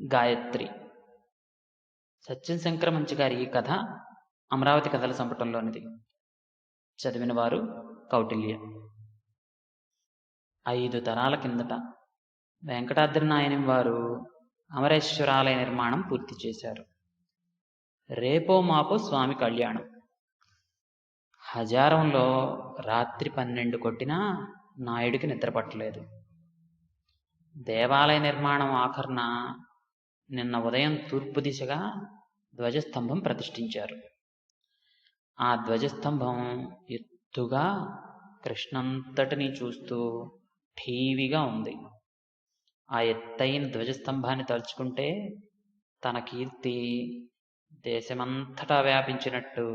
గాయత్రి. సత్యం శంకర మంచి గారి ఈ కథ అమరావతి కథల సంపుటంలోనిది. చదివిన వారు కౌటిల్య. ఐదు తరాల కిందట వెంకటాద్రి నాయనం వారు అమరేశ్వరాలయ నిర్మాణం పూర్తి చేశారు. రేపో మాపో స్వామి కళ్యాణం. హజారంలో రాత్రి పన్నెండు కొట్టినా నాయుడికి నిద్ర పట్టలేదు. దేవాలయ నిర్మాణం ఆఖరణ నిన్న ఉదయం తూర్పు దిశగా ధ్వజస్తంభం ప్రతిష్ఠించారు. ఆ ధ్వజస్తంభం ఎత్తుగా కృష్ణంతటిని చూస్తూ ఠీవిగా ఉంది. ఆ ఎత్తైన ధ్వజస్తంభాన్ని తలుచుకుంటే తన కీర్తి దేశమంతటా వ్యాపించినట్టు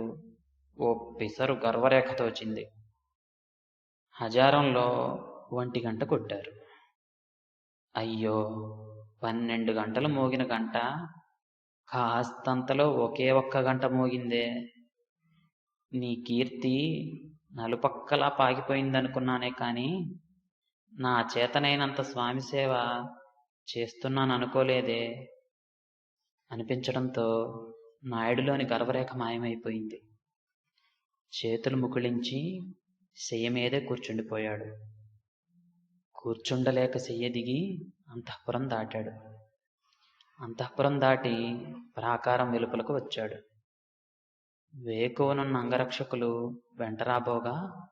ఓ పిసరు గర్వరేఖ తోచింది. హజారంలో ఒంటి గంట కొట్టారు. అయ్యో! పన్నెండు గంటలు మోగిన గంట కాస్తంతలో ఒకే ఒక్క గంట మోగిందే. నీ కీర్తి నలుపక్కలా పాగిపోయిందనుకున్నానే కానీ నా చేతనైనంత స్వామి సేవ చేస్తున్నాను అనుకోలేదే అనిపించడంతో నాయుడులోని గర్వరేఖ మాయమైపోయింది. చేతులు ముకుళించి శయ్య మీదే కూర్చుండిపోయాడు. కూర్చుండలేక శయ్య దిగి అంతఃపురం దాటాడు. అంతఃపురం దాటి ప్రాకారం వెలుపలకు వచ్చాడు. వేకువనున్న అంగరక్షకులు వెంటరాబోగా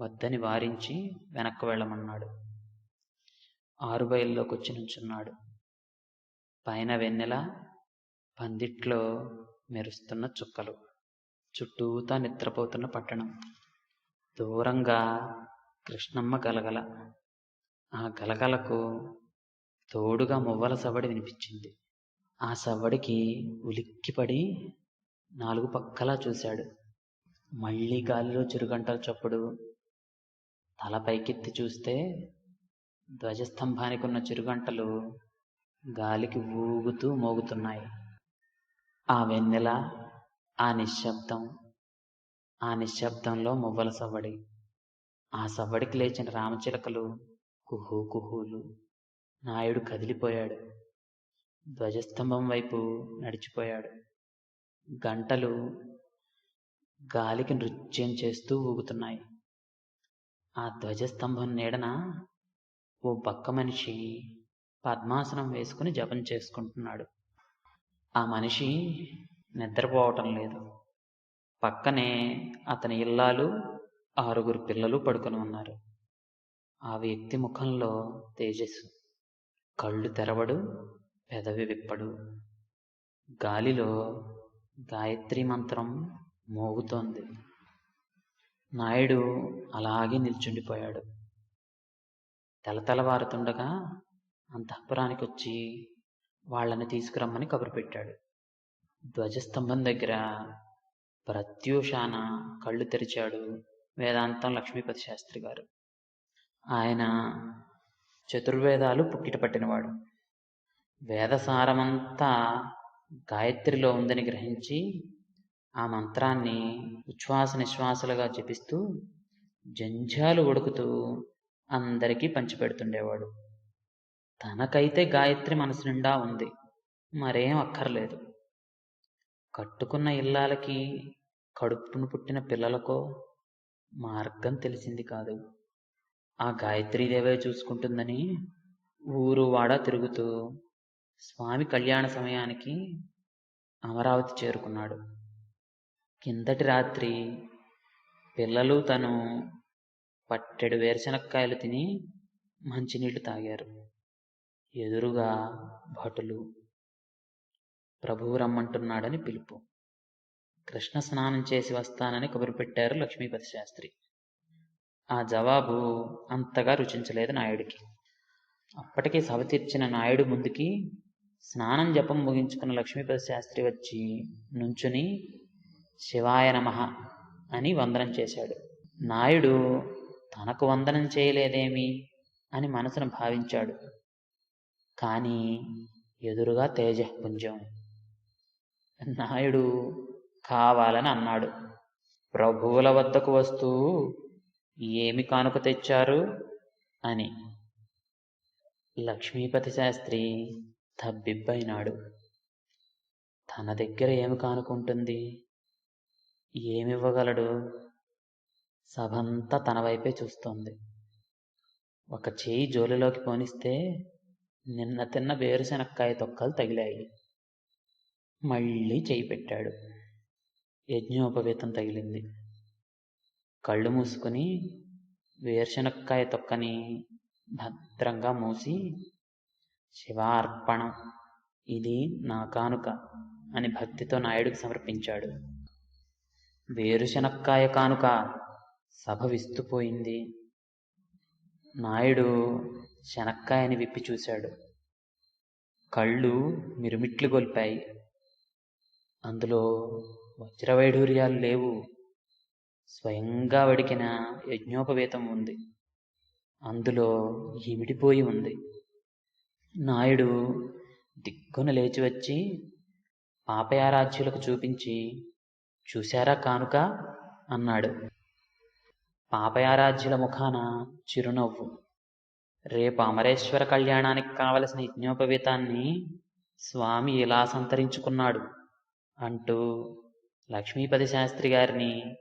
వద్దని వారించి వెనక్కు వెళ్ళమన్నాడు. ఆరుబయల్లోకి వచ్చి నుంచున్నాడు. పైన వెన్నెల పందిట్లో మెరుస్తున్న చుక్కలు చుట్టూతా నిద్రపోతున్న పట్టణం. దూరంగా కృష్ణమ్మ గలగల. ఆ గలగలకు తోడుగా మువ్వల సవ్వడి వినిపించింది. ఆ సవ్వడికి ఉలిక్కిపడి నాలుగు పక్కలా చూశాడు. మళ్ళీ గాలిలో చిరుగంటల చప్పుడు. తల పైకెత్తి చూస్తే ధ్వజస్తంభానికి ఉన్న చిరుగంటలు గాలికి ఊగుతూ మోగుతున్నాయి. ఆ వెన్నెల ఆ నిశ్శబ్దం ఆ నిశ్శబ్దంలో మువ్వల సవ్వడి. ఆ సవ్వడికి లేచిన రామచిలకలు కుహూ కుహూలు నాయుడు కదిలిపోయాడు. ధ్వజస్తంభం వైపు నడిచిపోయాడు. గంటలు గాలికి నృత్యం చేస్తూ ఊగుతున్నాయి. ఆ ధ్వజస్తంభం నీడన ఓ బక్క మనిషి పద్మాసనం వేసుకుని జపం చేసుకుంటున్నాడు. ఆ మనిషి నిద్రపోవటం లేదు. పక్కనే అతని ఇల్లాలు ఆరుగురు పిల్లలు పడుకొని ఉన్నారు. ఆ వ్యక్తి ముఖంలో తేజస్సు. కళ్ళు తెరవడు పెదవి విప్పడు. గాలిలో గాయత్రి మంత్రం మోగుతోంది. నాయుడు అలాగే నిల్చుండిపోయాడు. తెలతెలవారుతుండగా అంతఃపురానికి వచ్చి వాళ్ళని తీసుకురమ్మని కబురు పెట్టాడు. ధ్వజస్తంభం దగ్గర ప్రత్యూషాన కళ్ళు తెరిచాడు వేదాంతం లక్ష్మీపతి శాస్త్రి గారు. ఆయన చతుర్వేదాలు పుక్కిట పట్టినవాడు. వేదసారమంతా గాయత్రిలో ఉందని గ్రహించి ఆ మంత్రాన్ని ఉచ్ఛ్వాస నిశ్వాసలుగా జపిస్తూ జంఝాలు ఉడుకుతూ అందరికీ పంచిపెడుతుండేవాడు. తనకైతే గాయత్రి మనసు నిండా ఉంది. మరేం అక్కర్లేదు. కట్టుకున్న ఇల్లాలకి కడుపును పుట్టిన పిల్లలకో మార్గం తెలిసింది కాదు. ఆ గాయత్రీదేవే చూసుకుంటుందని ఊరు వాడ తిరుగుతూ స్వామి కళ్యాణ సమయానికి అమరావతి చేరుకున్నాడు. కిందటి రాత్రి పిల్లలు తను పట్టెడు వేరుశనక్కాయలు తిని మంచినీళ్ళు తాగారు. ఎదురుగా భటులు ప్రభువు రమ్మంటున్నాడని పిలుపు. కృష్ణ స్నానం చేసి వస్తానని కబురు పెట్టారు లక్ష్మీపతి శాస్త్రి ఆ జవాబు అంతగా రుచించలేదు నాయుడికి. అప్పటికే సభ తీర్చిన నాయుడు ముందుకి స్నానం జపం ముగించుకున్న లక్ష్మీపతి శాస్త్రి వచ్చి నుంచుని శివాయ నమ అని వందనం చేశాడు. నాయుడు తనకు వందనం చేయలేదేమి? అని మనసును భావించాడు. కానీ ఎదురుగా తేజపుంజం నాయుడు కావాలని అన్నాడు. ప్రభువుల వద్దకు వస్తూ ఏమి కానుక తెచ్చారు? అని. లక్ష్మీపతి శాస్త్రి తబ్బిబ్బైనాడు. తన దగ్గర ఏమి కానుకుంటుంది? ఏమివ్వగలడు? సభంతా తన వైపే చూస్తోంది. ఒక చేయి జోలిలోకి పోనిస్తే నిన్న తిన్న వేరుశనక్కాయ తొక్కలు తగిలాయి. మళ్ళీ చేయి పెట్టాడు. యజ్ఞోపవేతం తగిలింది. కళ్ళు మూసుకుని వేరుశనక్కాయ తొక్కని భద్రంగా మూసి శివార్పణం ఇది నా కానుక అని భక్తితో నాయుడికి సమర్పించాడు. వేరుశనక్కాయ కానుక సభ విస్తుపోయింది నాయుడు శనక్కాయని విప్పి చూశాడు. కళ్ళు మిరుమిట్లు గొల్పాయి. అందులో వజ్రవైఢూర్యాలు లేవు. స్వయంగా వడికిన యజ్ఞోపవేతం ఉంది. అందులో ఇమిడిపోయి ఉంది. నాయుడు దిగ్గున లేచి వచ్చి పాపయారాధ్యులకు చూపించి చూశారా కానుక? అన్నాడు. పాపయారాధ్యుల ముఖాన చిరునవ్వు. రేపు అమరేశ్వర కళ్యాణానికి కావలసిన యజ్ఞోపవేతాన్ని స్వామి ఇలా సంతరించుకున్నాడు అంటూ లక్ష్మీపతి శాస్త్రి గారిని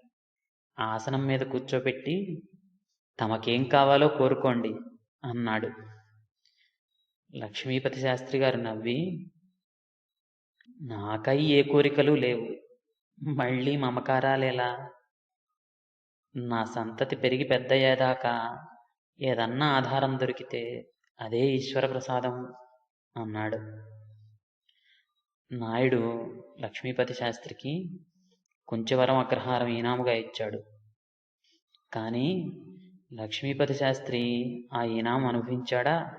ఆసనం మీద కూర్చోపెట్టి తమకేం కావాలో కోరుకోండి అన్నాడు. లక్ష్మీపతి శాస్త్రి గారు నవ్వి నాకై ఏ కోరికలు లేవు. మళ్ళీ మమకారాలేలా నా సంతతి పెరిగి పెద్దయ్యేదాకా ఏదన్నా ఆధారం దొరికితే అదే ఈశ్వర ప్రసాదం అన్నాడు. నాయుడు లక్ష్మీపతి శాస్త్రికి కొంచెవరం అగ్రహారం ఈనాముగా ఇచ్చాడు. కానీ లక్ష్మీపతి శాస్త్రి ఆ ఈనాము అనుభవించాడా?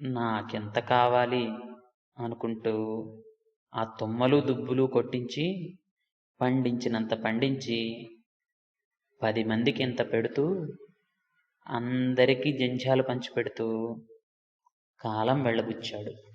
నాకెంత కావాలి? అనుకుంటూ ఆ తుమ్మలు దుబ్బులు కొట్టించి పండించినంత పండించి పది మందికి ఇంత పెడుతూ అందరికీ జంధ్యాలు పంచిపెడుతూ కాలం వెళ్ళబుచ్చాడు.